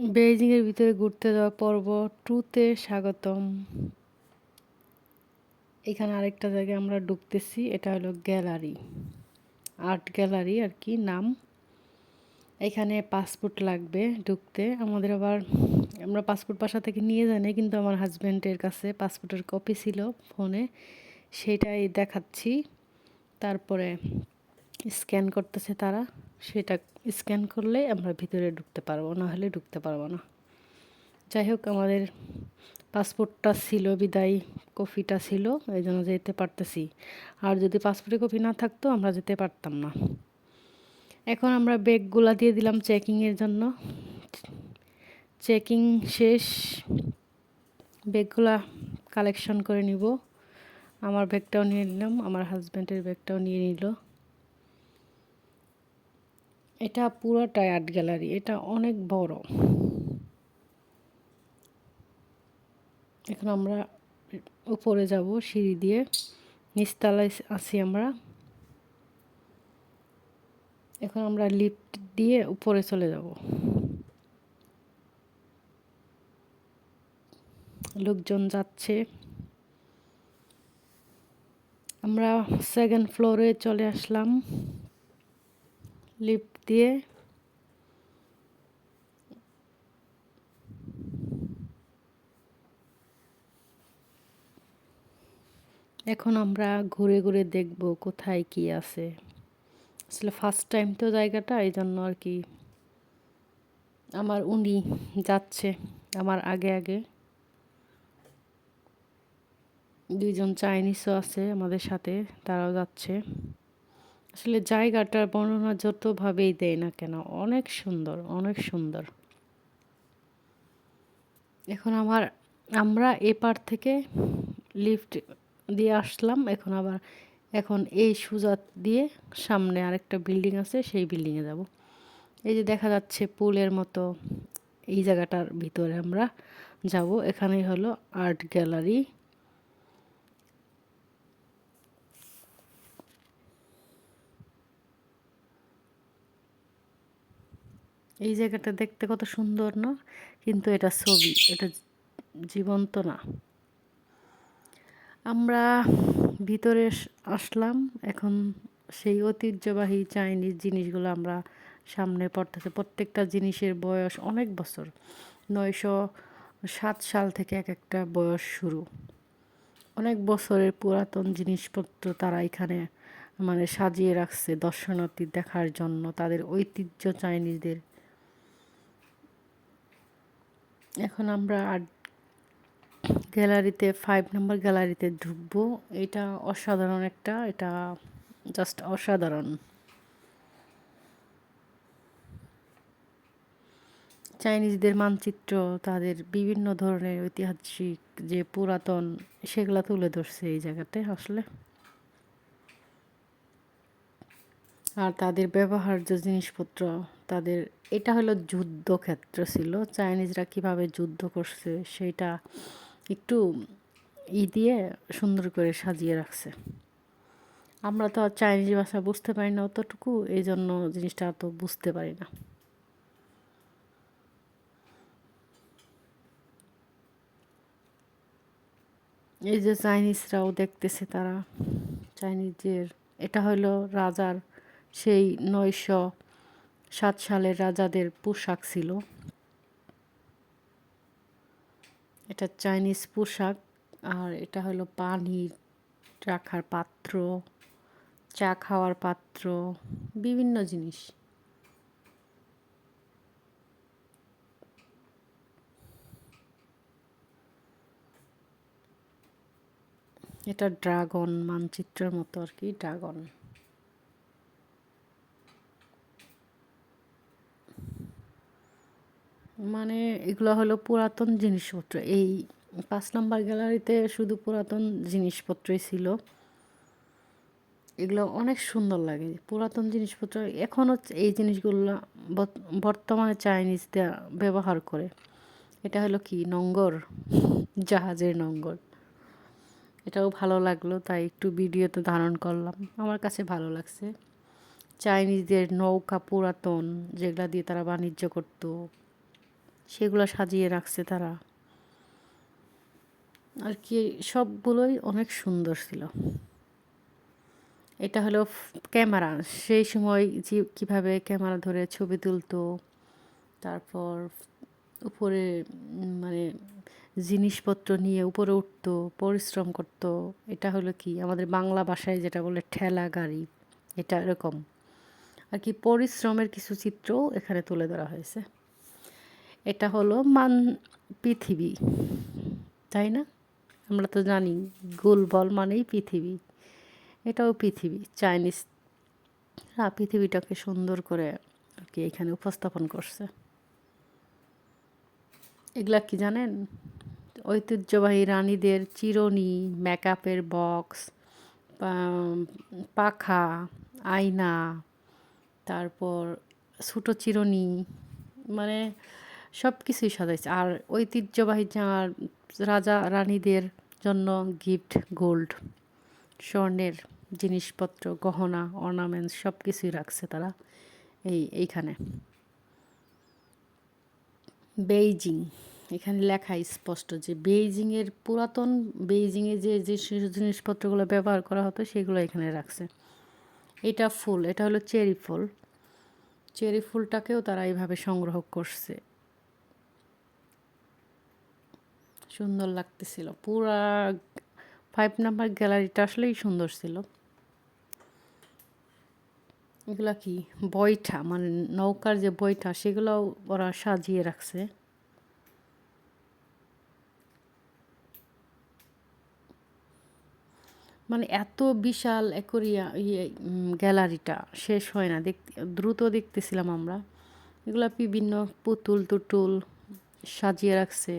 বেইজিংয়ের ভিতরে ঘুরতে যাওয়া পর্ব টুতে স্বাগতম। এখানে আরেকটা জায়গায় আমরা ঢুকতেছি, এটা হলো গ্যালারি। আর্ট গ্যালারি আর কি, নাম। এখানে পাসপোর্ট লাগবে ঢুকতে। আমাদের আবার, আমরা পাসপোর্ট বাসা থেকে নিয়ে জানি কিন্তু আমার হাজব্যান্ডের কাছে পাসপোর্টের কপি ছিল ফোনে। সেটাই দেখাচ্ছি। তারপরে স্ক্যান করতেছে তারা। সেটা স্ক্যান করলে আমরা ভিতরে ঢুকতে পারব, না হলে ঢুকতে পারব না। যাই হোক, আমাদের পাসপোর্টটা ছিল, বিদায় কপিটা ছিল, এই জন্য যেতে পারতেছি। আর যদি পাসপোর্টে কপি না থাকতো, আমরা যেতে পারতাম না। এখন আমরা ব্যাগগুলা দিয়ে দিলাম চেকিংয়ের জন্য। চেকিং শেষ, ব্যাগগুলা কালেকশন করে নিব। আমার ব্যাগটাও নিয়ে নিলাম, আমার হাজব্যান্ডের ব্যাগটাও নিয়ে নিল। এটা পুরোটাই আর্ট গ্যালারি, এটা অনেক বড়। এখন আমরা উপরে যাব, সিঁড়ি দিয়ে। নিচতলায় আছি আমরা। এখন আমরা লিফট দিয়ে উপরে চলে যাব। লোকজন যাচ্ছে। আমরা সেকেন্ড ফ্লোরে চলে আসলাম। লিফট দিয়ে। এখন আমরা ঘুরে ঘুরে দেখব কোথায় কি আছে। আসলে ফার্স্ট টাইম তো জায়গাটা এই জন্য আর কি আমার উনি যাচ্ছে আমার আগে আগে। দুইজন চাইনিজও আছে আমাদের সাথে, তারাও যাচ্ছে। আসলে জায়গাটার বর্ণনা যতভাবেই দেয় না কেন, অনেক সুন্দর অনেক সুন্দর। এখন আমার আমরা এপার থেকে লিফট দিয়ে আসলাম, এখন আবার, এখন এই সুজাত দিয়ে সামনে আরেকটা বিল্ডিং আছে, সেই বিল্ডিংয়ে যাব। এই যে দেখা যাচ্ছে পুলের মতো এই জায়গাটার ভিতরে আমরা যাব, এখানেই হলো আর্ট গ্যালারি এই জায়গাটা দেখতে কত সুন্দর, না? কিন্তু এটা ছবি, এটা জীবন্ত না। আমরা ভিতরে আসলাম, এখন সেই ঐতিহ্যবাহী চাইনিজ জিনিসগুলো আমরা সামনে পড়তেছে। প্রত্যেকটা জিনিসের বয়স অনেক বছর, নয়শো সাত সাল থেকে এক একটা বয়স শুরু। অনেক বছরের পুরাতন জিনিসপত্র তারা এখানে মানে সাজিয়ে রাখছে দর্শনার্থী দেখার জন্য। তাদের ঐতিহ্য চাইনিজদের এখন আমরা আট গ্যালারিতে ফাইভ নম্বর গ্যালারিতে ঢুকবো। এটা অসাধারণ একটা, এটা জাস্ট অসাধারণ। চাইনিজদের মানচিত্র, তাদের বিভিন্ন ধরনের ঐতিহাসিক যে পুরাতন, সেগুলা তুলে ধরছে এই জায়গাতে আসলে। আর তাদের ব্যবহার্য জিনিসপত্র তাদের, এটা হলো যুদ্ধক্ষেত্র ছিল। চাইনিজরা কীভাবে যুদ্ধ করছে সেটা একটু ই দিয়ে সুন্দর করে সাজিয়ে রাখছে। আমরা তো আর চাইনিজ ভাষা বুঝতে পারি না অতটুকু এই জন্য জিনিসটা তো বুঝতে পারি না। এই যে চাইনিজরাও দেখতেছে তারা, চাইনিজের, এটা হলো রাজার সেই নয়শো সাত সালের রাজাদের পোশাক ছিল। এটা চাইনিজ পোশাক আর এটা হলো পানি রাখার পাত্র, চা খাওয়ার পাত্র, বিভিন্ন জিনিস। এটা ড্রাগন মানচিত্রের মতো আর কি, ড্রাগন। মানে এগুলো হলো পুরাতন জিনিসপত্র। এই পাঁচ নম্বর গ্যালারিতে শুধু পুরাতন জিনিসপত্রই ছিল। এগুলো অনেক সুন্দর লাগে, পুরাতন জিনিসপত্র। এখনও এই জিনিসগুলো বর্তমানে চাইনিজরা ব্যবহার করে। এটা হলো কি? নঙ্গর, জাহাজের নঙ্গর। এটাও ভালো লাগল, তাই একটু ভিডিওতে ধারণ করলাম। আমার কাছে ভালো লাগছে। চাইনিজদের নৌকা পুরাতন, যেগুলা দিয়ে তারা বাণিজ্য করতো। সেগুলো সাজিয়ে রাখছে তারা। আর কি, সবগুলোই অনেক সুন্দর ছিল। এটা হলো ক্যামেরা। সেই সময় যে, কীভাবে ক্যামেরা ধরে ছবি তুলতো, তারপর উপরে মানে জিনিসপত্র নিয়ে উপরে উঠতো, পরিশ্রম করত। এটা হলো কি, আমাদের বাংলা ভাষায় যেটা বলে ঠেলা গাড়ি, এটা এরকম। আর কি, পরিশ্রমের কিছু চিত্রও এখানে তুলে ধরা হয়েছে। এটা হলো মান পৃথিবী, তাই না? আমরা তো জানি গোল বল মানেই পৃথিবী, এটাও পৃথিবী, চাইনিজ। পৃথিবীটাকে সুন্দর করে আর কি এখানে উপস্থাপন করছে। এগুলা কি জানেন? ঐতিহ্যবাহী রানীদের চিরনি মেকআপের বক্স পাখা, আয়না, তারপর ছোটো চিরনি মানে সব কিছুই সাজাইছে। আর ঐতিহ্যবাহী রাজা রানীদের জন্য গিফট গোল্ড স্বর্ণের জিনিসপত্র, গহনা অর্নামেন্টস সব কিছুই রাখছে তারা এই, এইখানে। বেইজিং, এখানে লেখা স্পষ্ট যে বেইজিংয়ের পুরাতন, বেইজিংয়ে যে যে জিনিসপত্রগুলো ব্যবহার করা হতো সেগুলো এখানে রাখছে। এটা ফুল, এটা হলো চেরি ফুল। চেরি ফুলটাকেও তারা এইভাবে সংগ্রহ করছে। সুন্দর লাগতেছিল। পুরা ফাইভ নাম্বার গ্যালারিটা আসলেই সুন্দর ছিল। এগুলা কি? বইটা মানে নৌকার যে বইটা, সেগুলোও ওরা সাজিয়ে রাখছে। মানে এত বিশাল একরিয়া ইয়ে গ্যালারিটা শেষ হয় না। দেখ, দ্রুত দেখতেছিলাম আমরা। এগুলা বিভিন্ন পুতুল টুতুল সাজিয়ে রাখছে।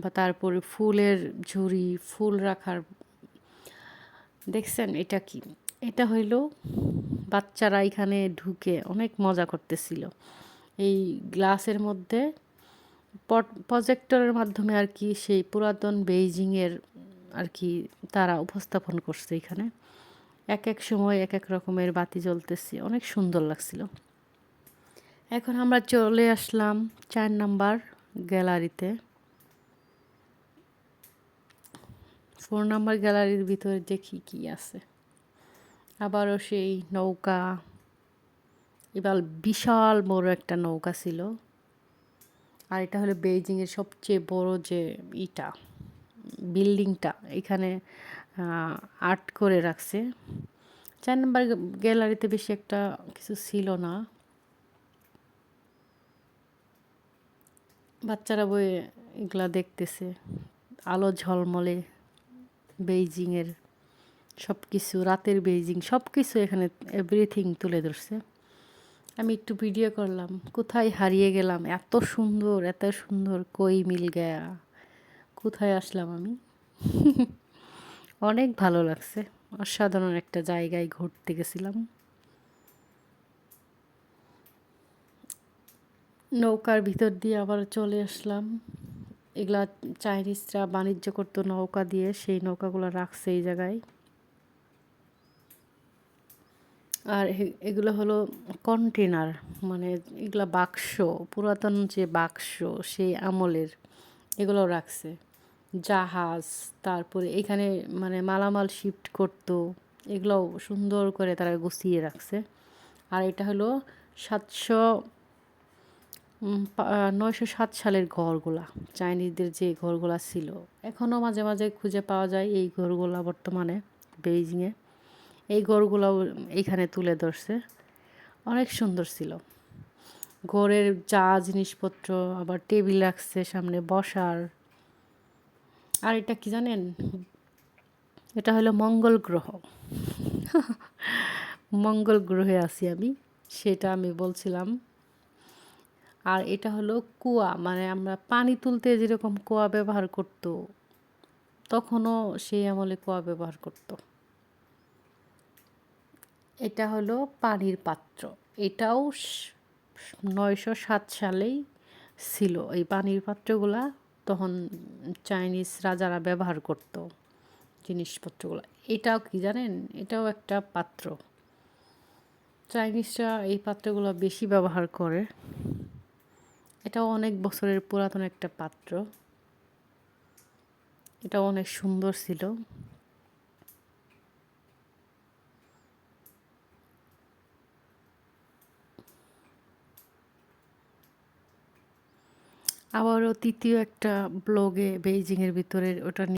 বা তারপরে ফুলের ঝুড়ি, ফুল রাখার, দেখছেন এটা কি? এটা হইল বাচ্চারা এখানে ঢুকে অনেক মজা করতেছিল। এই গ্লাসের মধ্যে প্রজেক্টরের মাধ্যমে আর কি সেই পুরাতন বেইজিংয়ের আর কি তারা উপস্থাপন করছে এখানে। এক এক সময় এক এক রকমের বাতি জ্বলতেছে, অনেক সুন্দর লাগছিল। এখন আমরা চলে আসলাম চার নাম্বার গ্যালারিতে। ফোর নাম্বার গ্যালারির ভিতরে দেখি কি আছে। আবারও সেই নৌকা, এবার বিশাল বড় একটা নৌকা ছিল। আর এটা হলো বেইজিংয়ের সবচেয়ে বড় যে ইটা, বিল্ডিংটা, এখানে আর্ট করে রাখছে। চার নাম্বার গ্যালারিতে বেশি একটা কিছু ছিল না। বাচ্চারা বই এগুলা দেখতেছে, আলো ঝলমলে বেইজিংয়ের সব কিছু রাতের বেইজিং সব কিছু এখানে এভরিথিং তুলে ধরছে। আমি একটু ভিডিও করলাম, কোথায় হারিয়ে গেলাম, এত সুন্দর এত সুন্দর, কই মিল গয়া, কোথায় আসলাম আমি? অনেক ভালো লাগছে, অসাধারণ একটা জায়গায় ঘুরতে গেছিলাম। নৌকার ভিতর দিয়ে আবার চলে আসলাম। এগুলা চাইনিজরা বাণিজ্য করতো নৌকা দিয়ে, সেই নৌকাগুলো রাখছে এই জায়গায়। আর এগুলো হলো কন্টেনার মানে এগুলা বাক্স, পুরাতন যে বাক্স, সেই আমলের এগুলো রাখছে। জাহাজ, তারপরে এখানে মানে মালামাল শিফট করতো, এগুলোও সুন্দর করে তারা গুছিয়ে রাখছে। আর এটা হলো সাতশো নয়শো সাত সালের ঘরগুলা, চাইনিজদের যে ঘরগুলা ছিল। এখনও মাঝে মাঝে খুঁজে পাওয়া যায় এই ঘরগুলা বর্তমানে, বেইজিংয়ে। এই ঘরগুলাও এইখানে তুলে ধরছে। অনেক সুন্দর ছিল। ঘরের যা জিনিসপত্র, আবার টেবিল রাখছে, সামনে বসার। আর এটা কি জানেন? এটা হলো মঙ্গল গ্রহ। মঙ্গল গ্রহে আছি আমি, সেটা আমি বলছিলাম। আর এটা হলো কুয়া মানে আমরা পানি তুলতে যেরকম কুয়া ব্যবহার করত, তখনও সেই আমলে কুয়া ব্যবহার করত। এটা হলো পানির পাত্র। এটাও নয়শো সাত সালেই ছিল। এই পানির পাত্রগুলা তখন চাইনিজ রাজারা ব্যবহার করত, জিনিসপত্রগুলো। এটাও কি জানেন? এটাও একটা পাত্র। চাইনিজরা এই পাত্রগুলো বেশি ব্যবহার করে। এটাও অনেক বছরের পুরাতন একটা পাত্র। এটাও অনেক সুন্দর ছিল। আবারও তৃতীয় একটা ব্লগে বেইজিংয়ের ভিতরের ওটা